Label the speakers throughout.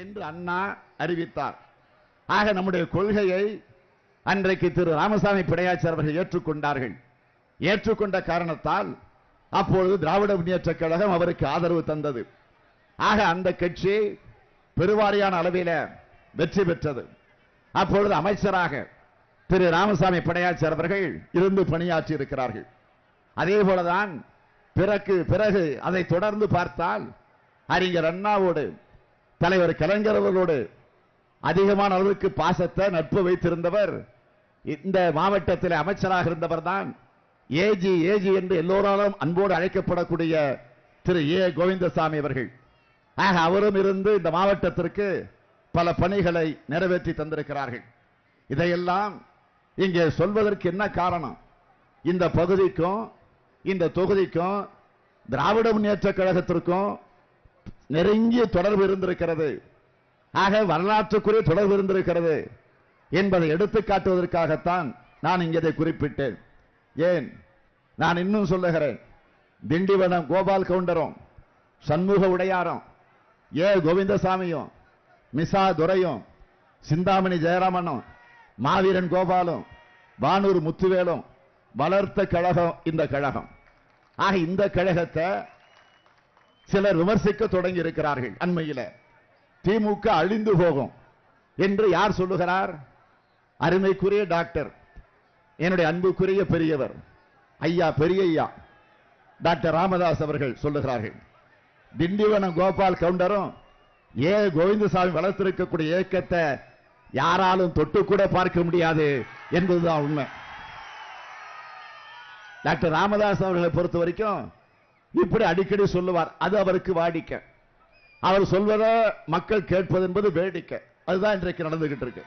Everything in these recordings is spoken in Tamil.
Speaker 1: என்று அண்ணா அறிவித்தார். ஆக நம்முடைய கொள்கையை அன்றைக்கு திரு ராமசாமி பிடையாச்சார் அவர்கள் ஏற்றுக்கொண்டார்கள். ஏற்றுக்கொண்ட காரணத்தால் அப்பொழுது திராவிட முன்னேற்ற கழகம் அவருக்கு ஆதரவு தந்தது. ஆக அந்த கட்சி பெருவாரியான அளவில் வெற்றி பெற்றது. அப்பொழுது அமைச்சராக திரு ராமசாமி பிடையாச்சர் அவர்கள் இருந்து பணியாற்றி இருக்கிறார்கள். அதே போலதான் பிறகு பிறகு அதை தொடர்ந்து பார்த்தால் அறிஞர் அண்ணாவோடு தலைவர் கலைஞர் அவர்களோடு அதிகமான அளவுக்கு பாசத்தை நட்பு வைத்திருந்தவர். இந்த மாவட்டத்தில் அமைச்சராக இருந்தவர் தான் ஏஜி ஏஜி என்று எல்லோராலும் அன்போடு அழைக்கப்படக்கூடிய திரு ஏ. கோவிந்தசாமி அவர்கள். ஆக அவரும் இருந்து இந்த மாவட்டத்திற்கு பல பணிகளை நிறைவேற்றி தந்திருக்கிறார்கள். இதையெல்லாம் இங்கே சொல்வதற்கு என்ன காரணம்? இந்த பகுதிக்கும் இந்த தொகுதிக்கும் திராவிட முன்னேற்ற கழகத்திற்கும் நெருங்கிய தொடர்பு இருந்திருக்கிறது. ஆக வரலாற்றுக்குரிய தொடர்பு இருந்திருக்கிறது என்பதை எடுத்து காட்டுவதற்காகத்தான் நான் இங்கே இதை குறிப்பிட்டேன். ஏன்? நான் இன்னும் சொல்லுகிறேன். திண்டிவனம் கோபால் கவுண்டரும் சண்முக உடையாரும் ஏ கோவிந்தசாமியும் மிசா துரையும் சிந்தாமணி ஜெயராமனும் மாவீரன் கோபாலும் வானூர் முத்துவேலும் வளர்த்த கழகம் இந்த கழகம். ஆக இந்த கழகத்தை சிலர் விமர்சிக்க தொடங்கி இருக்கிறார்கள் அண்மையில திமுக அழிந்து போகும் என்று யார் சொல்லுகிறார்? அருமைக்குரிய டாக்டர் என்னுடைய அன்புக்குரிய பெரியவர் ஐயா பெரிய ஐயா டாக்டர் ராமதாஸ் அவர்கள் சொல்லுகிறார்கள். திண்டிவனம் கோபால் கவுண்டரும் ஏ கோவிந்தசாமி வளர்த்திருக்கக்கூடிய இயக்கத்தை யாராலும் தொட்டு கூட பார்க்க முடியாது என்பதுதான் உண்மை. டாக்டர் ராமதாஸ் அவர்களை பொறுத்த வரைக்கும் இப்படி அடிக்கடி சொல்லுவார். அது அவருக்கு வாடிக்கை. அவர் சொல்வதை மக்கள் கேட்பது என்பது வேடிக்கை. அதுதான் இன்றைக்கு நடந்துகிட்டு இருக்கு.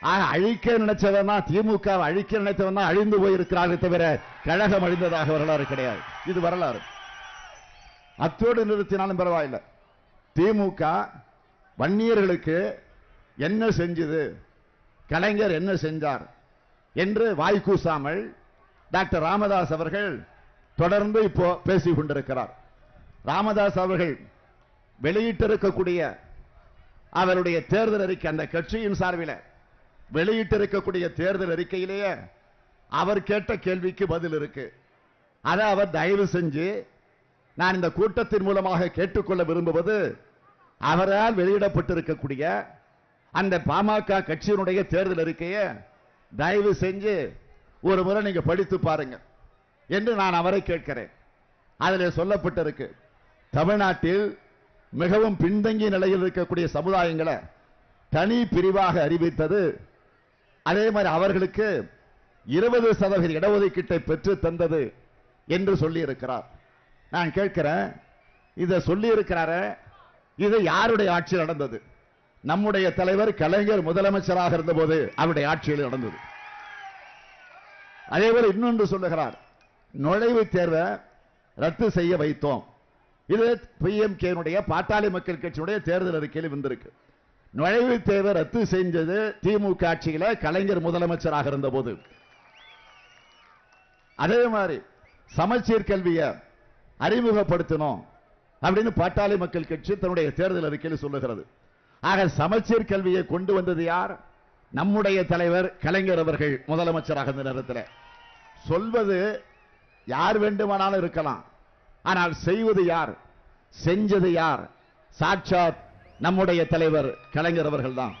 Speaker 1: அழிக்க நினைச்சவனா திமுக அழிக்க நினைத்தவனா அழிந்து போயிருக்கிறார்கள் தவிர கழகம் அழிந்ததாக வரலாறு கிடையாது. இது வரலாறு. அத்தோடு நிறுத்தினாலும் பரவாயில்லை. திமுக வன்னியர்களுக்கு என்ன செஞ்சது? கலைஞர் என்ன செஞ்சார்? என்று வாய் கூசாமல் டாக்டர் ராமதாஸ் அவர்கள் தொடர்ந்து இப்போ பேசிக் கொண்டிருக்கிறார். ராமதாஸ் அவர்கள் வெளியிட்டிருக்கக்கூடிய அவருடைய தேர்தல் அறிக்கை அந்த கட்சியின் சார்பில் வெளியிட்டிருக்கக்கூடிய தேர்தல் அறிக்கையிலேயே அவர் கேட்ட கேள்விக்கு பதில் இருக்கு. அதை அவர் தயவு செஞ்சு நான் இந்த கூட்டத்தின் மூலமாக கேட்டுக்கொள்ள விரும்புவது அவரால் வெளியிடப்பட்டிருக்கக்கூடிய அந்த பாமக கட்சியினுடைய தேர்தல் அறிக்கையை தயவு செஞ்சு ஒரு முறை நீங்க படித்து பாருங்க. என்று நான் அவரை கேட்கிறேன். அதில் சொல்லப்பட்டிருக்கு தமிழ்நாட்டில் மிகவும் பின்தங்கிய நிலையில் இருக்கக்கூடிய சமுதாயங்களை தனி பிரிவாக அறிவித்தது. அதே மாதிரி அவர்களுக்கு இருபது சதவீத இடஒதுக்கீட்டை பெற்று தந்தது என்று சொல்லியிருக்கிறார். நான் கேட்கிறேன் இதை சொல்லியிருக்கிறார இது யாருடைய ஆட்சி நடந்தது? நம்முடைய தலைவர் கலைஞர் முதலமைச்சராக இருந்தபோது அவருடைய ஆட்சியில் நடந்தது. அதே போல இன்னொன்று சொல்லுகிறார் நுழைவுத் தேர்வை ரத்து செய்ய வைத்தோம். இது பிஎம்கேனுடைய பாட்டாளி மக்கள் கட்சியுடைய தேர்தல் அறிக்கையில் வந்திருக்கு. நுழைவுத் தேர்வை ரத்து செஞ்சது திமுக ஆட்சியில கலைஞர் முதலமைச்சராக இருந்த போது அதே மாதிரி சமச்சீர் கல்வியை அறிமுகப்படுத்தணும் அப்படின்னு பாட்டாளி மக்கள் கட்சி தன்னுடைய தேர்தல் அறிக்கையில் சொல்லுகிறது. ஆக சமச்சீர் கல்வியை கொண்டு வந்தது யார்? நம்முடைய தலைவர் கலைஞர் அவர்கள் முதலமைச்சராக இருந்த நேரத்தில். சொல்வது யார் வேண்டுமானாலும் இருக்கலாம். ஆனால் செய்வது யார்? செஞ்சது யார்? சாட்சாத் நம்முடைய தலைவர் கலைஞர் அவர்கள்தான்.